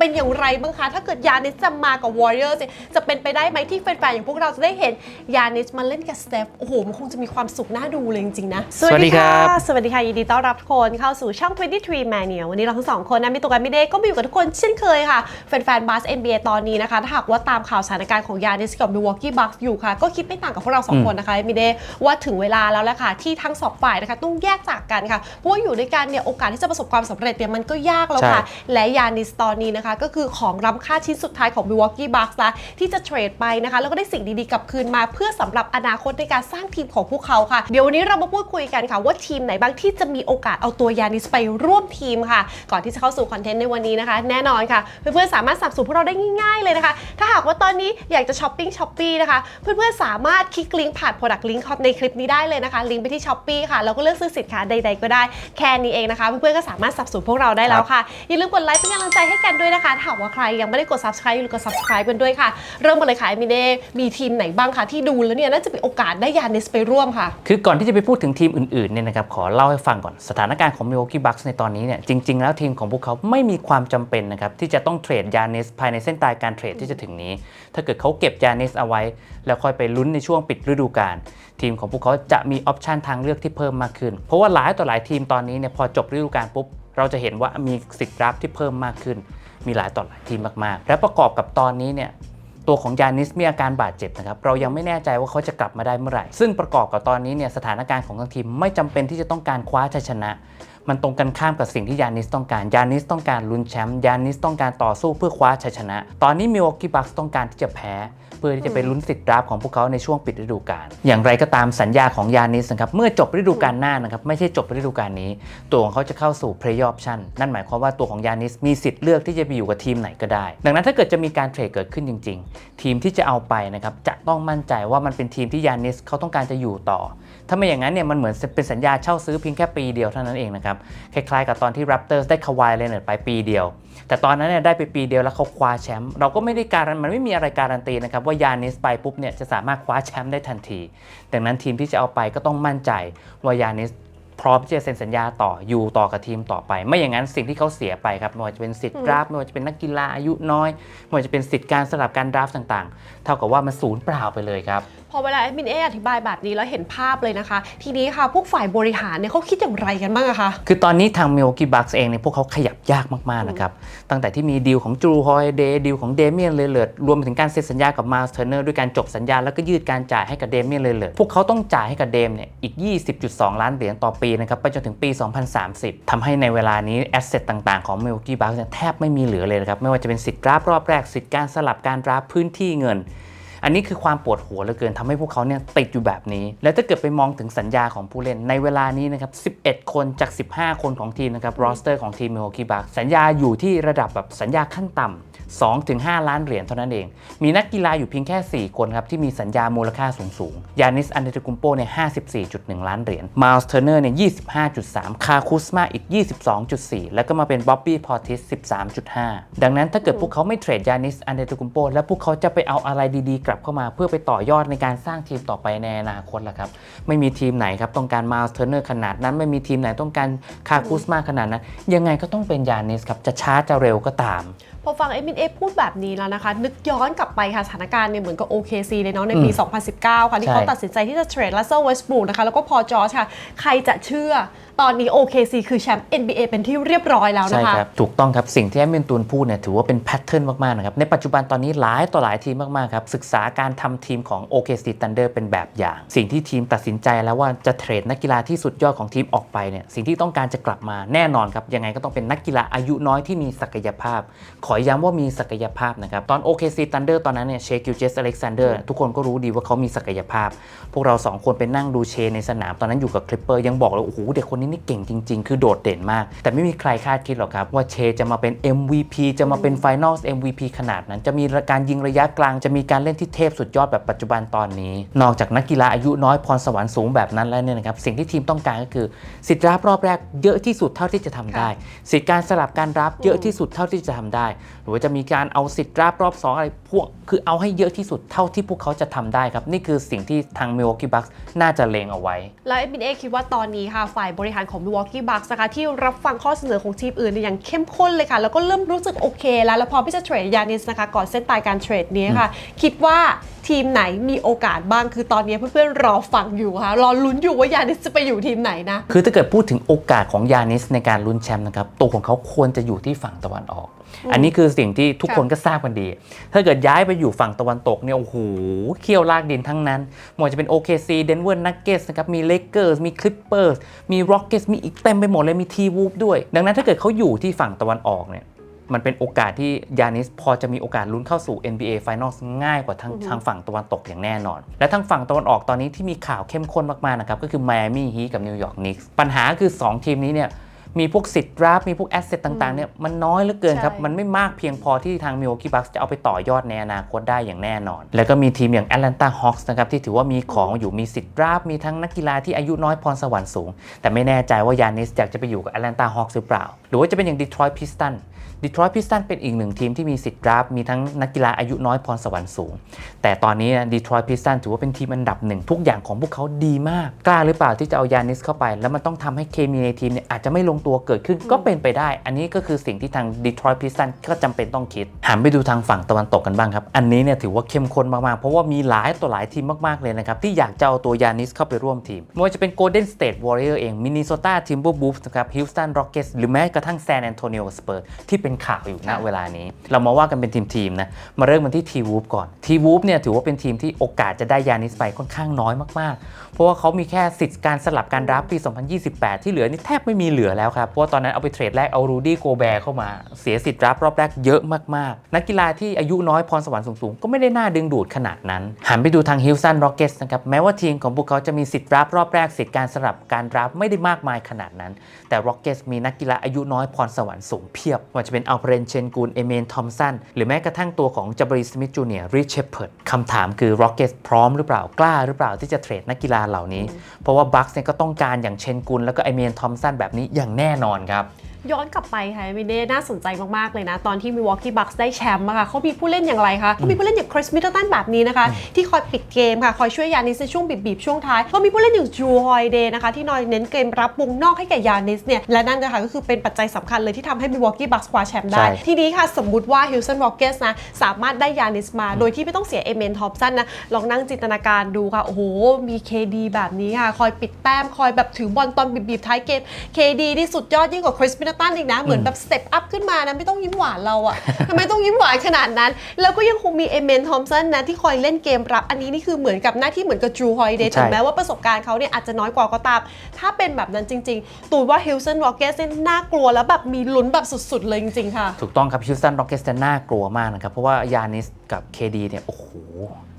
เป็นอย่างไรบ้างคะ ถ้าเกิดยานิสจะมากับ Warriors เนี่ยจะเป็นไปได้ไหมที่แฟนๆ อย่างพวกเราจะได้เห็นยานิสมาเล่นกับสเตฟโอ้โห มันคงจะมีความสุขน่าดูเลยจริงๆนะ สวัสดีครับ สวัสดีค่ะ ยินดีต้อนรับทุกคนเข้าสู่ช่อง 23 Mania วันนี้เราทั้งสองคนนะ มีตัวกันไม่ได้ก็มาอยู่กับทุกคนเช่นเคยค่ะ แฟนๆ บาส NBA ตอนนี้นะคะ ถ้าหากว่าตามข่าวสถานการณ์ของยานิสกับ Milwaukee Bucks อยู่ค่ะ ก็คิดไม่ต่างกับพวกเราสองคนนะคะมิเดว่าถึงเวลาแล้วแหละค่ะที่ทั้งสองฝ่ายนะคะต้องแยกจากกันค่ะเพราะว่าอยู่ด้วยกันเนี่ยโอกาสที่จะประสบความสำเร็จเนี่ยมันก็ยากแล้วค่ะใช่และยานิสตอนนี้นะคะก็คือของล้ำค่าชิ้นสุดท้ายของ Milwaukee Bucks ละที่จะเทรดไปนะคะ แล้วก็ได้สิ่งดีๆกลับคืนมา เพื่อสำหรับอนาคตในการสร้างทีมของพวกเขาค่ะ เดี๋ยววันนี้เรามาพูดคุยกันค่ะ ว่าทีมไหนบ้างที่จะมีโอกาสเอาตัวยานิสไปร่วมทีมค่ะ ก่อนที่จะเข้าสู่คอนเทนต์ในวันนี้นะคะ แน่นอนค่ะ เพื่อนๆสามารถสับสนุนพวกเราได้ง่ายๆเลยนะคะ ถ้าหากว่าตอนนี้อยากจะช้อปปิ้งช้อปปี้นะคะ เพื่อนๆสามารถคลิกลิงก์ผ่าน Product Link ในคลิปนี้ได้เลยนะคะลิงก์ไปที่ช้อปปี้ค่ะแล้วก็เลือกซื้อสินค้าใด ๆ ก็ได้แค่นี้เองนะคะ เพื่อนๆก็สามารถสับสนุนพวกเราได้แล้วค่ะอย่าลืมกดไลค์เป็นกำลังใจให้กันด้วยนะคะถ้าหากว่าใครยังไม่ได้กด subscribe อย่าลืมกด subscribe กันด้วยค่ะ เริ่มมาเลยค่ะมิเดมีทีมไหนบ้างคะที่ดูแล้วเนี่ยน่าจะมีโอกาสได้ยานิสไปร่วมค่ะ คือก่อนที่จะไปพูดถึงทีมอื่นๆเนี่ยนะครับขอเล่าให้ฟังก่อนสถานการณ์ของ Milwaukee Bucks ในตอนนี้เนี่ยจริง ๆ แล้วทีมของพวกเขาไม่มีความจำเป็นนะครับที่จะต้องเทรดยานิสภายในเส้นตายการเทรดที่จะถึงนี้ ถ้าเกิดเขาเก็บยานิสเอาไว้ แล้วค่อยไปลุ้นในช่วงปิดฤดูกาลทีมของพวกเขาจะมีออปชันทางเลือกที่เพิ่มมากขึ้น เพราะว่าหลายต่อหลายทีมตอนนี้เนี่ยพอจบฤดูกาลปุ๊บเราจะเห็นว่ามีสิทธิ์รับที่เพิ่มมากขึ้น มีหลายต่อหลายทีมมากๆ และประกอบกับตอนนี้เนี่ยตัวของยานิสมีอาการบาดเจ็บนะครับ เรายังไม่แน่ใจว่าเขาจะกลับมาได้เมื่อไหร่ ซึ่งประกอบกับตอนนี้เนี่ยสถานการณ์ของทั้งทีมไม่จำเป็นที่จะต้องการคว้าชัยชนะ มันตรงกันข้ามกับสิ่งที่ยานิสต้องการ ยานิสต้องการลุ้นแชมป์ ยานิสต้องการต่อสู้เพื่อคว้าชัยชนะ ตอนนี้มิวอกกี้บัคต้องการที่จะแพ้ พื่อที่จะไปลุ้นสิทธิ์ดราฟต์ของพวกเขาในช่วงปิดฤดูกาลอย่างไรก็ตามสัญญาของยานิสนะครับเมื่อจบฤดูกาลหน้านะครับไม่ใช่จบฤดูกาลนี้ ตัวของเขาจะเข้าสู่ play option นั่นหมายความว่าตัวของยานิสมีสิทธิ์เลือกที่จะไปอยู่กับทีมไหนก็ได้ ดังนั้นถ้าเกิดจะมีการเทรดเกิดขึ้นจริง ๆ ทีมที่จะเอาไปนะครับจะต้องมั่นใจว่ามันเป็นทีมที่ยานิสเขาต้องการจะอยู่ต่อ ถ้าไม่อย่างนั้นเนี่ยมันเหมือนเป็นสัญญาเช่าซื้อเพียงแค่ปีเดียวเท่านั้นเองนะครับคล้ายๆ กับตอนที่ Raptors ได้คาวายเลนเนตไปปีเดียว แต่ตอนนั้นเนี่ยได้ไปปีเดียวแล้วเขาคว้าแชมป์เราก็ไม่ได้การันมันไม่มีอะไรการันตีนะครับว่ายานิสไปปุ๊บเนี่ยจะสามารถคว้าแชมป์ได้ทันที ดังนั้นทีมที่จะเอาไปก็ต้องมั่นใจว่ายานิส พร้อมที่จะเซ็นสัญญาต่ออยู่ต่อกับทีมต่อไป ไม่อย่างนั้นสิ่งที่เขาเสียไปครับไม่ว่าจะเป็นสิทธิ์ดราฟต์ไม่ว่าจะเป็นนักกีฬาอายุน้อยไม่ว่าจะเป็นสิทธิ์การสลับการดราฟต์ต่างๆ เท่ากับว่ามันศูนย์เปล่าไปเลยครับ พอเวลาแอดมินเออธิบายแบบนี้แล้วเห็นภาพเลยนะคะ ทีนี้ค่ะพวกฝ่ายบริหารเนี่ยเขาคิดอย่างไรกันบ้างอะคะคือตอนนี้ทาง Milwaukee Bucks เองเนี่ยพวกเขาขยับยากมากๆนะครับตั้งแต่ที่มีดีลของ Drew Holiday ดีลของ Damian Lillard รวมไปถึงการเซ็นสัญญากับ Miles Turner ด้วยการจบสัญญาแล้วก็ยืดการจ่ายให้กับ Damian Lillard พวกเขาต้องจ่ายให้กับเดมเนี่ยอีก 20.2 ล้านเหรียญต่อปีนะครับไปจนถึงปี 2030ทำให้ในเวลานี้แอสเซทต่างๆ ของ Milwaukee Bucks แทบไม่มีเหลือเลยนะครับไม่ว่าจะเป็นสิทธิ์ดราฟรอบแรกสิทธิ์การสลับการดราฟพื้นที่เงิน อันนี้คือความปวดหัวเหลือเกินทำให้พวกเขาเนี่ยติดอยู่แบบนี้ แล้วถ้าเกิดไปมองถึงสัญญาของผู้เล่นในเวลานี้นะครับ 11 คนจาก 15 คนของทีมนะครับรอสเตอร์ของทีม Milwaukee Bucks สัญญาอยู่ที่ระดับแบบสัญญาขั้นต่ำ2-5 ล้านเหรียญเท่านั้นเอง มีนักกีฬาอยู่เพียงแค่ 4 คนครับที่มีสัญญามูลค่าสูงสูงยานิสอันเดตกุมโปเนี่ย54.1 ล้านเหรียญมาลส์เทอร์เนอร์เนี่ย25.3 คาคุสมาอีก 22.4 แล้วก็มาเป็นบ๊อบบี้พอติส13.5 ดังนั้นถ้าเกิดพวกเขาไม่เทรดยานิสอันเดตกุมโปแล้วพวกเขาจะไปเอาอะไรดีๆกลับเข้ามาเพื่อไปต่อยอดในการสร้างทีมต่อไปในอนาคตล่ะครับ ไม่มีทีมไหนครับต้องการมาลส์เทอร์เนอร์ขนาดนั้น ไม่มีทีมไหนต้องการคาคุสมาขนาดนั้น ยังไงก็ต้องเป็นยานิสครับจะช้าจะเร็วก็ตาม พอฟังเอมินเอพูดแบบนี้แล้วนะคะ นึกย้อนกลับไปค่ะสถานการณ์เนี่ยเหมือนกับ OKC เลยเนาะในปีอืม2019 ค่ะที่ใช่เขาตัดสินใจที่จะเทรดลัสเซอร์เวสต์บรูนะคะ แล้วก็พอจอร์จค่ะ ใครจะเชื่อตอนนี้ OKC คือแชมป์ NBA เป็นที่เรียบร้อยแล้วใช่นะคะครับ ถูกต้องครับ สิ่งที่แอดมินตูนพูดเนี่ยถือว่าเป็นแพทเทิร์นมาก ๆ นะครับ ในปัจจุบันตอนนี้หลายต่อหลายทีมมาก ๆ ครับ ศึกษาการทำทีมของ OKC Thunder เป็นแบบอย่าง สิ่งที่ทีมตัดสินใจแล้วว่าจะเทรดนักกีฬาที่สุดยอดของทีมออกไปเนี่ยสิ่งที่ต้องการจะกลับมาแน่นอนครับยังไงก็ต้องเป็นนักกีฬาอายุน้อยที่มีศักยภาพ ขอย้ำว่ามีศักยภาพนะครับ ตอน OKC Thunder ตอนนั้นเนี่ยเชคิวเจสอเล็กซานเดอร์ทุกคนก็รู้ดีว่าเขามีศักยภาพ พวกเราสองคนไปนั่งดูเชในสนาม ตอนนั้นอยู่กับคลิปเปอร์ยังบอกเลยโอ้โหเด็กคนนี้นี่เก่งจริง ๆ คือโดดเด่นมาก แต่ไม่มีใครคาดคิดหรอกครับ ว่าเชจะมาเป็น MVP จะมาเป็น Finals MVP ขนาดนั้น จะมีการยิงระยะกลางจะมีการเล่นที่เทพสุดยอดแบบปัจจุบันตอนนี้ นอกจากนักกีฬาอายุน้อยพรสวรรค์สูงแบบนั้นแล้วเนี่ยนะครับสิ่งที่ทีมต้องการก็คือสิทธิ์รับรอบแรกเยอะที่สุดเท่าที่จะทำได้ สิทธิ์การสลับการรับเยอะที่สุดเท่าที่จะทำได้หรือว่าจะมีการเอาสิทธิ์ราบรอบสองอะไรพวกคือเอาให้เยอะที่สุดเท่าที่พวกเขาจะทำได้ครับ นี่คือสิ่งที่ทาง Milwaukee Bucks น่าจะเลงเอาไว้ แล้ว NBA คิดว่าตอนนี้ค่ะ ฝ่ายบริหารของ Milwaukee Bucks นะคะที่รับฟังข้อเสนอของทีมอื่นเนี่ยอย่างเข้มข้นเลยค่ะ แล้วก็เริ่มรู้สึกโอเคแล้ว แล้วพร้อมที่จะเทรดยานิสนะคะ ก่อนเส้นตายการเทรดนี้ค่ะ คิดว่าทีมไหนมีโอกาสบ้างคือตอนนี้เพื่อนๆรอฟังอยู่ค่ะรอลุ้นอยู่ว่ายานิสจะไปอยู่ทีมไหนนะคือถ้าเกิดพูดถึงโอกาสของยานิสในการลุ้นแชมป์นะครับตัวของเขาควรจะอยู่ที่ฝั่งตะวันออก อันนี้คือสิ่งที่ทุกคนก็ทราบกันดี ถ้าเกิดย้ายไปอยู่ฝั่งตะวันตกเนี่ยโอ้โหเคี่ยวลากดินทั้งนั้นไม่ว่าจะเป็น OKC Denver Nuggets นะครับมี Lakers มี Clippers มี Rockets มีอีกเต็มไปหมดเลยมี T-Wolves ด้วย ดังนั้นถ้าเกิดเขาอยู่ที่ฝั่งตะวันออกเนี่ยมันเป็นโอกาสที่ยานิสพอจะมีโอกาสลุ้นเข้าสู่ NBA Finals ง่ายกว่าทางทางฝั่งตะวันตกอย่างแน่นอน และทางฝั่งตะวันออกตอนนี้ที่มีข่าวเข้มข้นมากๆนะครับก็คือ Miami Heat กับ New York Knicks ปัญหาคือ 2 ทีมนี้เนี่ย มีพวกสิทธิ์รับมีพวกแอสเซทต่างๆเนี่ยมันน้อยเหลือเกินครับใช่มันไม่มากเพียงพอที่ทาง Milwaukee Bucks จะเอาไปต่อยอดในอนาคตได้อย่างแน่นอน แล้วก็มีทีมอย่าง Atlanta Hawks นะครับที่ถือว่ามีของอยู่มีสิทธิ์รับมีทั้งนักกีฬาที่อายุน้อยพรสวรรค์สูง แต่ไม่แน่ใจว่ายานิสอยากจะไปอยู่กับ Atlanta Hawks หรือเปล่า หรือว่าจะเป็นอย่าง Detroit Pistons ดีทรอยต์พิสตันเป็นอีกหนึ่งทีมที่มีสิทธิ์ดราฟต์มีทั้งนักกีฬาอายุน้อยพรสวรรค์สูง แต่ตอนนี้ดีทรอยต์พิสตันถือว่าเป็นทีมอันดับหนึ่งทุกอย่างของพวกเขาดีมากกล้าหรือเปล่าที่จะเอายานิสเข้าไป แล้วมันต้องทำให้เคมีในทีมเนี่ยอาจจะไม่ลงตัวเกิดขึ้นก็เป็นไปได้ อันนี้ก็คือสิ่งที่ทางดีทรอยต์พิสตันก็จำเป็นต้องคิด หันไปดูทางฝั่งตะวันตกกันบ้างครับ อันนี้เนี่ยถือว่าเข้มข้นมาก ๆ เพราะว่ามีหลายต่อหลายทีมมาก ๆ เลยนะครับ ที่อยากจะเอาตัวยานิสเข้าไปร่วมทีม ไม่ว่าจะเป็น Golden State Warrior เอง Minnesota Timberwolves นะครับ Houston Rockets หรือแม้กระทั่ง San Antonio Spurs ที่เป็นข่าวอยู่ณค่ะเวลานี้ เรามาว่ากันเป็นทีม ๆ นะ มาเริ่มกันที่ T-Wolf ก่อน T-Wolf เนี่ยถือว่าเป็นทีมที่โอกาสจะได้ยานิสไปค่อนข้างน้อยมาก ๆ เพราะว่าเขามีแค่สิทธิ์การสลับการรับปี 2028 ที่เหลือนี่แทบไม่มีเหลือแล้วครับ เพราะว่าตอนนั้นเอาไปเทรดแรกเอารูดี้โกแบร์เข้ามาเสียสิทธิ์รับรอบแรกเยอะมากๆ นักกีฬาที่อายุน้อยพรสวรรค์สูงๆ ก็ไม่ได้น่าดึงดูดขนาดนั้น หันไปดูทาง Houston Rockets นะครับ แม้ว่าทีมของพวกเขาจะมีสิทธิ์รับรอบแรกสิทธิ์การสลับการรับไม่ได้มากมายขนาดนั้น แต่ Rockets มีนักกีฬาอายุน้อยพรสวรรค์สูงเพียบว่าจะเป็นอัลเ r รนเชนกูลเอเมนทอมสันหรือแม้กระทั่งตัวของจับริสมิธจูเนียร์ริชเชพเพิร์ดคำถามคือ Rockets พร้อมหรือเปล่ากล้าหรือเปล่าที่จะเทรดนักกีฬาเหล่านี้ เพราะว่าบัคส์เนี่ยก็ต้องการอย่างเชนกุลแล้วก็ไอเมนทอมสันแบบนี้อย่างแน่นอนครับย้อนกลับไปค่ะมิเน่น่าสนใจมาก ๆ เลยนะ ตอนที่ Milwaukee Bucks ได้แชมป์อะค่ะเขามีผู้เล่นอย่างไรคะเขามีผู้เล่นอย่างคริสมิดเดิลตันแบบนี้นะคะ ที่คอยปิดเกมค่ะ คอยช่วยยานิสในช่วงบีบๆช่วงท้ายเขามีผู้เล่นอย่างจูฮอยเดย์นะคะ ที่นอยเน้นเกมรับวงนอกให้แก่ยานิสเนี่ย และนั่นนะคะก็คือเป็นปัจจัยสำคัญเลยที่ทำให้ Milwaukee Bucks คว้าแชมป์ได้ใช่ทีนี้ค่ะ สมมุติว่า Houston Rockets นะสามารถได้ยานิสมา โดยที่ไม่ต้องเสียเอเมนทอมสันนะลองนั่งจินตนาการดูค่ะโอ้โหมี KD แบบนี้ค่ะคอยปิดแต้มคอยแบบถือบอลตอนบีบๆท้ายเกม KD นี่สุดยอดยิ่งกว่าคริสมิดเดิลตันอีกนะ เหมือนแบบสเต็ปอัพขึ้นมานะ ไม่ต้องยิ้มหวานเราอะทำไมต้องยิ้มหวานขนาดนั้น แล้วก็ยังคงมีเอเมนทอมสันนะ ที่คอยเล่นเกมรับ อันนี้นี่คือเหมือนกับหน้าที่เหมือนกับจูฮอยเดย์ถึงแม้ว่าประสบการณ์เขาเนี่ยอาจจะน้อยกว่าก็ตาม ถ้าเป็นแบบนั้นจริง ๆ ตูนว่า Houston Rockets เนี่ยน่ากลัวแล้วแบบมีลุ้นแบบสุดๆเลยจริงๆค่ะถูกต้องครับ Houston Rockets จะน่ากลัวมากนะครับเพราะว่ายานิสกับ KD เนี่ยโอ้โห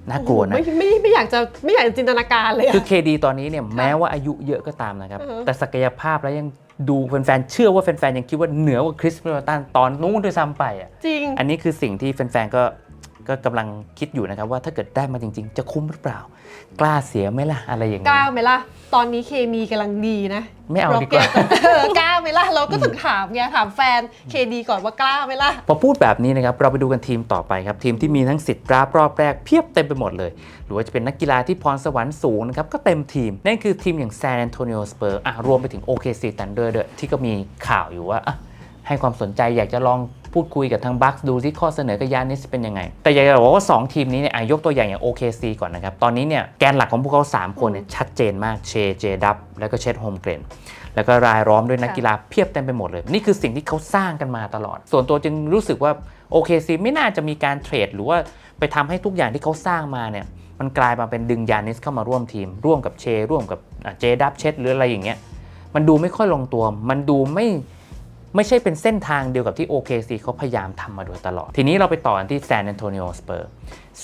น่ากลัวนะไม่ไม่ไม่อยากจะไม่อยากจะจินตนาการเลยคือ KD ตอนนี้เนี่ยแม้ว่าอายุเยอะก็ตามนะครับ แต่ศักยภาพแล้วยัง ดูแฟนๆเชื่อว่าแฟนๆยังคิดว่าเหนือกว่าคริสมิลตันตอนนู้นด้วยซ้ำไปอะจริง อันนี้คือสิ่งที่แฟนๆก็ก็กำลังคิดอยู่นะครับว่าถ้าเกิดได้มาจริง ๆ จะคุ้มหรือเปล่า กล้าเสียไหมล่ะอะไรอย่างกนี้ล้าไหมล่ะ ตอนนี้เคมีกำลังดีนะไม่เอาดีกว่า Rocket เออกล้าไหมล่ะ เราก็ถึงถามไงถามแฟนเคดีก่อนว่ากล้าไหมล่ะ พอพูดแบบนี้นะครับ เราไปดูกันทีมต่อไปครับ ทีมที่มีทั้งสิทธิ์ราบรอบแรกเพียบเต็มไปหมดเลย หรือว่าจะเป็นนักกีฬาที่พรสวรรค์สูงนะครับ ก็เต็มทีม นั่นคือทีมอย่าง San Antonio Spurs อะรวมไปถึง OKC Thunder ด้วยที่ก็มีข่าวอยู่ว่าอะให้ความสนใจอยากจะลอง พูดคุยกับทางบัคดูที่ข้อเสนอกับยานิสเป็นยังไง แต่อยากจะบอกว่า 2 ทีมนี้เนี่ยอะยกตัวอย่างอย่าง OKC ก่อนนะครับ ตอนนี้เนี่ยแกนหลักของพวกเขา 3 คนเนี่ยชัดเจนมากเชเจดับแล้วก็เชดโฮมเกรนแล้วก็รายล้อมด้วยนักกีฬาเพียบเต็มไปหมดเลย นี่คือสิ่งที่เขาสร้างกันมาตลอด ส่วนตัวจึงรู้สึกว่าโอเคซีไม่น่าจะมีการเทรดหรือว่าไปทำให้ทุกอย่างที่เขาสร้างมาเนี่ยมันกลายมาเป็นดึงยานิสเข้ามาร่วมทีม ร่วมกับเช ร่วมกับเจดับเชดหรืออะไรอย่างเงี้ยมันดูไม่ค่อยลงตัว มันดูไม่ ไม่ใช่เป็นเส้นทางเดียวกับที่ OKC เขาพยายามทำมาโดยตลอด ทีนี้เราไปต่อกันที่ San Antonio Spurs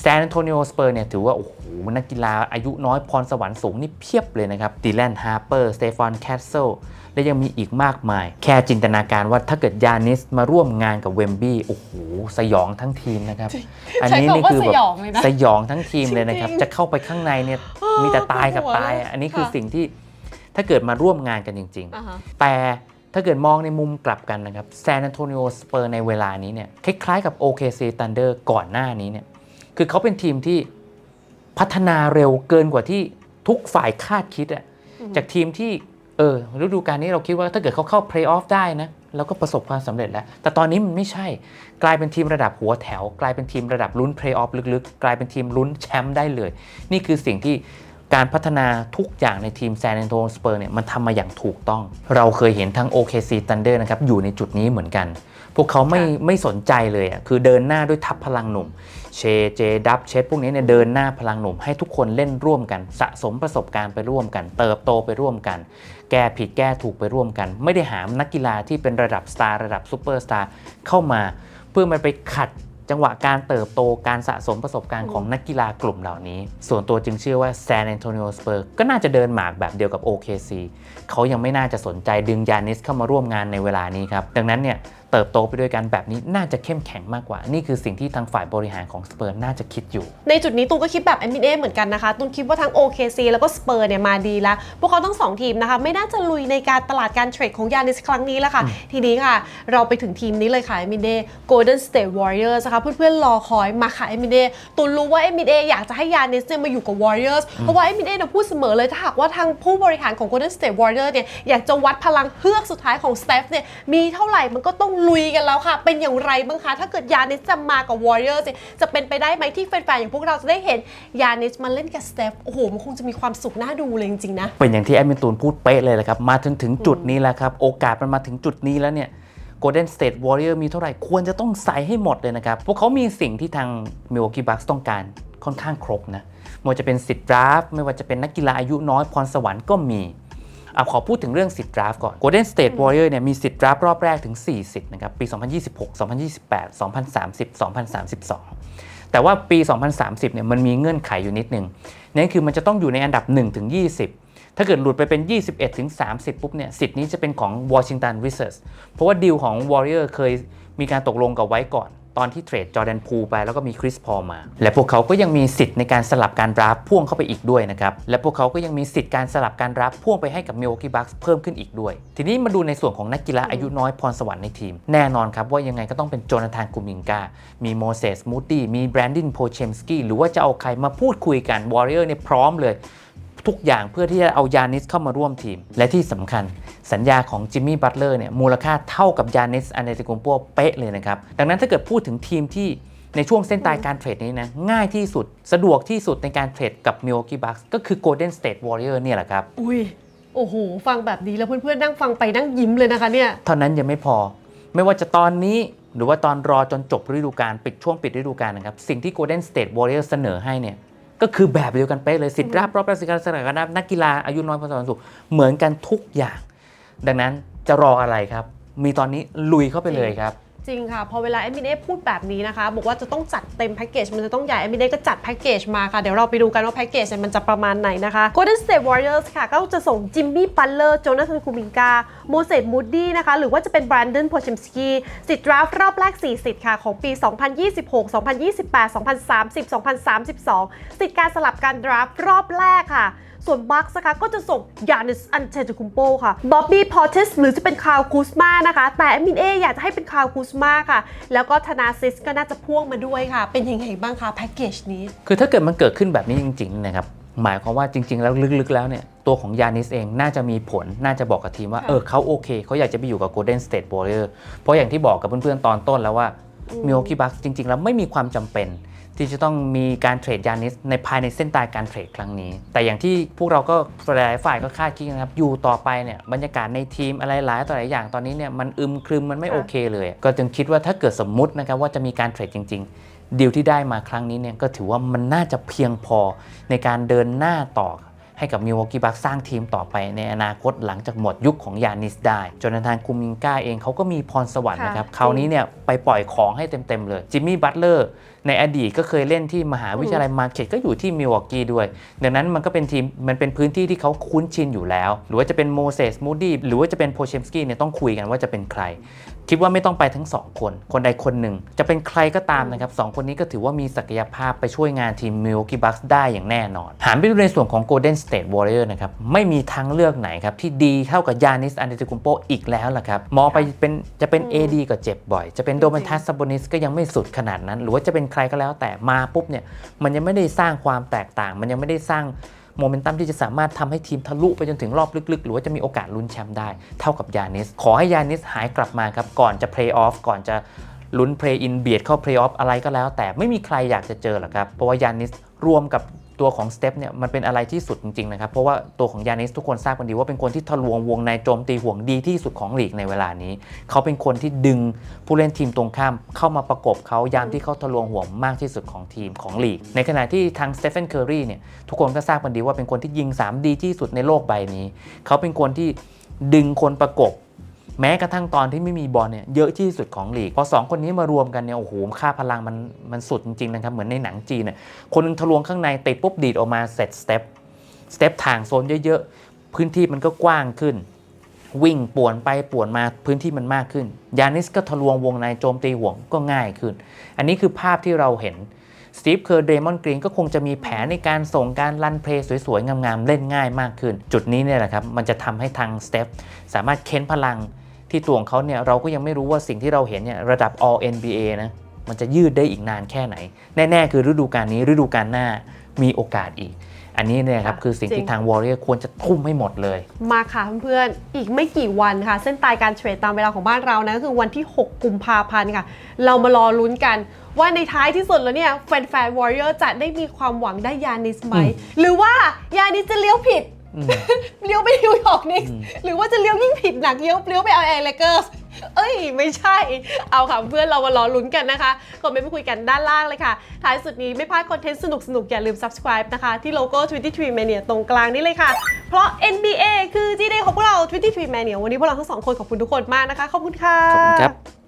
San Antonio Spurs เนี่ยถือว่า โอ้โห นักกีฬาอายุน้อยพรสวรรค์สูงนี่เพียบเลยนะครับดิแลนฮาร์เปอร์สเตฟานแคสเซิลและยังมีอีกมากมาย แค่จินตนาการว่าถ้าเกิดยานิสมาร่วมงานกับเวมบี้โอ้โห สยองทั้งทีมนะครับ อันนี้นี่คือใช้คำว่าแบบสยองเลยนะสยองทั้งทีมเลยนะครับจริงๆจะเข้าไปข้างในเนี่ยเออมีแต่ตายกับปวดหัวตายเลยอะอันนี้คือค่ะสิ่งที่ถ้าเกิดมาร่วมงานกันจริงอ่าฮะๆแต่ ถ้าเกิดมองในมุมกลับกันนะครับแซน a นโต i ิโอสเปอร์ในเวลานี้เนี่ยคล้ายๆกับ OKC Thunder ก่อนหน้านี้เนี่ยคือเขาเป็นทีมที่พัฒนาเร็วเกินกว่าที่ทุกฝ่ายคาดคิดอะจากทีมที่เออฤดูกาลนี้เราคิดว่าถ้าเกิดเขาเข้าเพลย์ออฟได้นะเราก็ประสบความสำเร็จแล้ว แต่ตอนนี้มันไม่ใช่ กลายเป็นทีมระดับหัวแถว กลายเป็นทีมระดับลุ้นเพลย์ออฟลึกๆ กลายเป็นทีมลุ้นแชมป์ได้เลย นี่คือสิ่งที่ การพัฒนาทุกอย่างในทีมแซน a นโต s สเปอร์เนี่ยมันทำมาอย่างถูกต้อง เราเคยเห็นทั้ง OKC Thunder นะครับอยู่ในจุดนี้เหมือนกัน พวกเขาไม่ไม่สนใจเลยอะคือเดินหน้าด้วยทัพพลังหนุ่ม เชเจดับเชฟพวกนี้เนี่ยเดินหน้าพลังหนุ่มให้ทุกคนเล่นร่วมกัน สะสมประสบการณ์ไปร่วมกัน เติบโตไปร่วมกัน แก้ผิดแก้ถูกไปร่วมกัน ไม่ได้หานักกีฬาที่เป็นระดับสตาร์ระดับซูเปอร์สตาร์เข้ามา เพื่อมันไปขัด จังหวะการเติบโตการสะสมประสบการณ์ของนักกีฬากลุ่มเหล่านี้ ส่วนตัวจึงเชื่อว่าแซน a อนโต i ิโอสเปอร์ก็น่าจะเดินหมากแบบเดียวกับ OKC เขายังไม่น่าจะสนใจดึงยานิสเข้ามาร่วมงานในเวลานี้ครับ ดังนั้นเนี่ย เติบโตไปด้วยกันแบบนี้น่าจะเข้มแข็งมากกว่า นี่คือสิ่งที่ทางฝ่ายบริหารของสเปอร์น่าจะคิดอยู่ ในจุดนี้ตูนก็คิดแบบ m อ a เหมือนกันนะคะตูนคิดว่าทั้ง OKC แล้วก็สเปอร์เนี่ยมาดีแล้ว พวกเขาทั้งสองทีมนะคะ ไม่น่าจะลุยในการตลาดการเทรดของยานิสครั้งนี้แล้วค่ะ ทีนี้ค่ะ เราไปถึงทีมนี้เลยค่ะ m อ a Golden State Warriors นะคะเพื่อนๆรอคอยมาค่ะ m อ a ตูนรู้ว่า m อ a อยากจะให้ยานิสเนี่ยมาอยู่กับ Warriors เพราะว่า m อ a เนี่ยพูดเสมอเลยถ้าหากว่าทางผู้บริหารของ Golden State Warriors เนี่ยอยากจะวัดพลังเฮือกสุดท้ายของ Steph เนี่ยมีเท่าไหร่มันก็ต้องลุยกันแล้วค่ะ เป็นอย่างไรบ้างคะ ถ้าเกิดยานิสจะมากับ Warriors เนี่ยจะเป็นไปได้ไหมที่แฟนๆ อย่างพวกเราจะได้เห็นยานิสมาเล่นกับ Steph โอ้โห มันคงจะมีความสุขน่าดูเลยจริงๆนะ เป็นอย่างที่แอดมินตูนพูดเป๊ะเลยแหละครับ มาถึงถึงจุดนี้แล้วครับ โอกาสมันมาถึงจุดนี้แล้วเนี่ย Golden State Warrior มีเท่าไหร่ควรจะต้องใส่ให้หมดเลยนะครับ พวกเขามีสิ่งที่ทาง Milwaukee Bucks ต้องการค่อนข้างครบนะไม่ว่าจะเป็นสิทธิ์ดราฟต์ไม่ว่าจะเป็นนักกีฬาอายุน้อยพรสวรรค์ก็มีเอาขอพูดถึงเรื่องสิทธิ์ดราฟต์ก่อน Golden State Warrior เนี่ยมีสิทธิ์ดราฟต์รอบแรกถึง4สิทธิ์นะครับ ปี 2026 2028 2030 2032 แต่ว่าปี 2030 เนี่ยมันมีเงื่อนไขอยู่นิดนึงนั่นคือมันจะต้องอยู่ในอันดับ 1 ถึง 20ถ้าเกิดหลุดไปเป็น 21 ถึง 30 ปุ๊บเนี่ย สิทธิ์นี้จะเป็นของ Washington Wizards เพราะว่าดีลของ Warrior เคยมีการตกลงกับไว้ก่อน ตอนที่เทรดจอร์แดนพูไปแล้วก็มีคริสพอมา และพวกเขาก็ยังมีสิทธิ์ในการสลับการราฟต์พ่วงเข้าไปอีกด้วยนะครับ และพวกเขาก็ยังมีสิทธิ์การสลับการราฟต์พ่วงไปให้กับ Milwaukee Bucks เพิ่มขึ้นอีกด้วย ทีนี้มาดูในส่วนของนักกีฬาอายุน้อยพรสวรรค์ในทีม แน่นอนครับว่ายังไงก็ต้องเป็นโจนาธานกูมิงกา มีโมเสสมูดดี้มีแบรนดินโพเชมสกี้หรือว่าจะเอาใครมาพูดคุยกัน Warrior เนี่ยพร้อมเลย ทุกอย่างเพื่อที่จะเอายานิสเข้ามาร่วมทีม และที่สำคัญสัญญาของจิมมี่บัตเลอร์เนี่ยมูลค่าเท่ากับยานิสอันเดติกุมโปเป๊ะเลยนะครับ ดังนั้นถ้าเกิดพูดถึงทีมที่ในช่วงเส้นตายการเทรดนี้นะ ง่ายที่สุดสะดวกที่สุดในการเทรดกับ Milwaukee Bucks ก็คือ Golden State Warrior เนี่ยแหละครับ อุ้ย โอ้โห ฟังแบบนี้แล้วเพื่อนๆ นั่งฟังไปนั่งยิ้มเลยนะคะเนี่ย เท่านั้นยังไม่พอ ไม่ว่าจะตอนนี้หรือว่าตอนรอจนจบฤดูกาลปิดช่วงปิดฤดูกาลนะครับ สิ่งที่ Golden State Warriors เสนอให้เนี่ย ก็คือแบบเดียวกันเป๊ะเลยสิทธิ์รับรอบราชการสนามนับนักกีฬาอายุน้อยพอสมควรสูงเหมือนกันทุกอย่าง ดังนั้นจะรออะไรครับ มีตอนนี้ลุยเข้าไปเลยครับ จริงค่ะ พอเวลาเอมิเน่พูดแบบนี้นะคะ บอกว่าจะต้องจัดเต็มแพ็กเกจมันจะต้องใหญ่เอมิเน่ก็จัดแพ็กเกจมาค่ะ เดี๋ยวเราไปดูกันว่าแพ็กเกจมันจะประมาณไหนนะคะ Golden State Warriors ค่ะ ก็จะส่งจิมมี่ปัลเลอร์โจนาธานคูมิงกาโมเสสมูดดี้นะคะ หรือว่าจะเป็นแบรนด o นโพเชมสกีสิทธิ์ดราฟรอบแรก 4 สิทธิ์ค่ะ ของปี 2026 2028 2030 2032 สิทธิ์การสลับการดราฟรอบแรกค่ะ ส่วนบัคส์นะคะก็จะส่งยานิสอันเทตุคุมโปค่ะบ๊อบบี้พอเทสหรือจะเป็นคาวคูสมานะคะ แต่มินเออยากจะให้เป็นคาวคูสมาค่ะ แล้วก็ธนาซิสก็น่าจะพ่วงมาด้วยค่ะ เป็นยังไงบ้างคะแพ็กเกจนี้ คือถ้าเกิดมันเกิดขึ้นแบบนี้จริงๆนะครับหมายความว่าจริง ๆ แล้วลึกๆแล้วเนี่ยตัวของยานิสเองน่าจะมีผลน่าจะบอกกับทีมว่าค่ะเออเขาโอเค เขาอยากจะไปอยู่กับ Golden State Warrior เพราะอย่างที่บอกกับเพื่อนๆตอนต้นแล้วว่า Milwaukee Bucks จริง ๆ แล้วไม่มีความจำเป็น ที่จะต้องมีการเทรดยานิสในภายในเส้นตายการเทรดครั้งนี้ แต่อย่างที่พวกเราก็หลายๆฝ่ายก็คาดคิดนะครับ อยู่ต่อไปเนี่ยบรรยากาศในทีมอะไรหลายต่อหลายอย่างตอนนี้เนี่ยมันอึมครึมมันไม่ค่ะโอเคเลย ก็จึงคิดว่าถ้าเกิดสมมุตินะครับว่าจะมีการเทรดจริง ๆดีลที่ได้มาครั้งนี้เนี่ยก็ถือว่ามันน่าจะเพียงพอในการเดินหน้าต่อ ให้กับมิว w อก k ี e บัคสร้างทีมต่อไปในอนาคตหลังจากหมดยุคของยานิสได้จนทานคูมิงก้าเองเขาก็มีพรสวรรค์นะครับค่ะคราวนี้เนี่ยไปปล่อยของให้เต็มๆเลยจิมมี่บัตเลอร์ ในอดีตก็เคยเล่นที่มหาวิทยาลัยมาร์เก็ตก็อยู่ที่มิลวอกกี้ด้วย ดังนั้นมันก็เป็นทีมมันเป็นพื้นที่ที่เขาคุ้นชินอยู่แล้ว หรือว่าจะเป็นโมเสสมูดี้หรือว่าจะเป็นโพเชมสกี้เนี่ยต้องคุยกันว่าจะเป็นใคร คิดว่าไม่ต้องไปทั้งสองคน คนใดคนหนึ่ง จะเป็นใครก็ตามนะครับสองคนนี้ก็ถือว่ามีศักยภาพไปช่วยงานทีม Milwaukee Bucks ได้อย่างแน่นอนหารไปดูในส่วนของ Golden State Warrior นะครับไม่มีทางเลือกไหนครับที่ดีเท่ากับยานิสอันเดติคุมโปอีกแล้วล่ะครับมองไปเป็นจะเป็น AD ก็เจ็บบ่อย จะเป็นโดมันทัสซาบอนิสก็ยังไม่สุดขนาดนั้น หรือว่าจะเป็นใครก็แล้วแต่มาปุ๊บเนี่ยมันยังไม่ได้สร้างความแตกต่าง มันยังไม่ได้สร้างโมเมนตัมที่จะสามารถทำให้ทีมทะลุไปจนถึงรอบลึกๆ หรือว่าจะมีโอกาสลุ้นแชมป์ได้ เท่ากับยานิส ขอให้ยานิสหายกลับมาครับ ก่อนจะเพลย์ออฟก่อนจะลุ้นเพลย์อินเบียดเข้าเพลย์ออฟอะไรก็แล้ว แต่ไม่มีใครอยากจะเจอหรอกครับ เพราะว่ายานิสรวมกับ ตัวของสเตปเนี่ยมันเป็นอะไรที่สุดจริงๆนะครับ เพราะว่าตัวของยานิสทุกคนทราบกันดีว่าเป็นคนที่ทะลวงวงในโจมตีห่วงดีที่สุดของลีกในเวลานี้ เขาเป็นคนที่ดึงผู้เล่นทีมตรงข้าม เข้ามาประกบเขายามที่เขาทะลวงห่วงมากที่สุดของทีมของลีก ในขณะที่ทางสเตฟ n นเคอรีเนี่ยทุกคนก็ทราบกันดีว่าเป็นคนที่ยิง3ดีที่สุดในโลกใบนี้ เขาเป็นคนที่ดึงคนประกบ แม้กระทั่งตอนที่ไม่มีบอลเนี่ยเยอะที่สุดของลีก พอสองคนนี้มารวมกันเนี่ยโอ้โหค่าพลังมันมันสุดจริงๆนะครับ เหมือนในหนังจีนเนี่ยคนหนึงทะลวงข้างในติดปุ๊บดีดออกมาเสร็จสเต็ปสเต็ปทางโซนเยอะๆ พื้นที่มันก็กว้างขึ้น วิ่งป่วนไปป่วนมาพื้นที่มันมากขึ้น ยานิสก็ทะลวงวงในโจมตีห่วงก็ง่ายขึ้น อันนี้คือภาพที่เราเห็นสตีฟเคอร์เดมอนกรีนก็คงจะมีแผนในการส่งการรันเพลย์สวยๆ งามๆ เล่นง่ายมากขึ้น จุดนี้เนี่ยแหละครับ มันจะทำให้ทางสเตฟสามารถเค้นพลัง ที่ตัวของเขาเนี่ยเราก็ยังไม่รู้ว่าสิ่งที่เราเห็นเนี่ยระดับ All NBA นะมันจะยืดได้อีกนานแค่ไหน แน่ ๆ คือฤดูกาลนี้ฤดูกาลหน้ามีโอกาสอีก อันนี้เนี่ยครับค่ะคือสิ่งจริที่งทาง Warrior ควรจะทุ่มให้หมดเลย มาค่ะเพื่อนๆ อีกไม่กี่วันค่ะ เส้นตายการเทรดตามเวลาของบ้านเรานะก็คือวันที่ 6 กุมภาพันธ์ค่ะ เรามารอลุ้นกันว่าในท้ายที่สุดแล้วเนี่ย แฟนๆ Warrior จะได้มีความหวังได้ยานิสไหม หรือว่ายานิสจะเลี้ยวผิด เลี้ยวไปนิวยอร์กนิกส์หรือว่าจะเลี้ยวยิ่งผิดหนักเลี้ยวเลี้ยวไปเอาแอร์เลเกอร์สเอ้ย ไม่ใช่ เอาค่ะเพื่อนเรามารอลุ้นกันนะคะคอมเมนต์มาคุยกันด้านล่างเลยค่ะท้ายสุดนี้ไม่พลาดคอนเทนต์สนุกๆอย่าลืม subscribe นะคะ ที่โลโก้ 23 Mania ตรงกลางนี้เลยค่ะ เพราะ NBA คือ G Day ของพวกเรา 23 Mania วันนี้พวกเราทั้งสองคนขอบคุณทุกคนมากนะคะ ขอบคุณค่ะ ขอบคุณครับ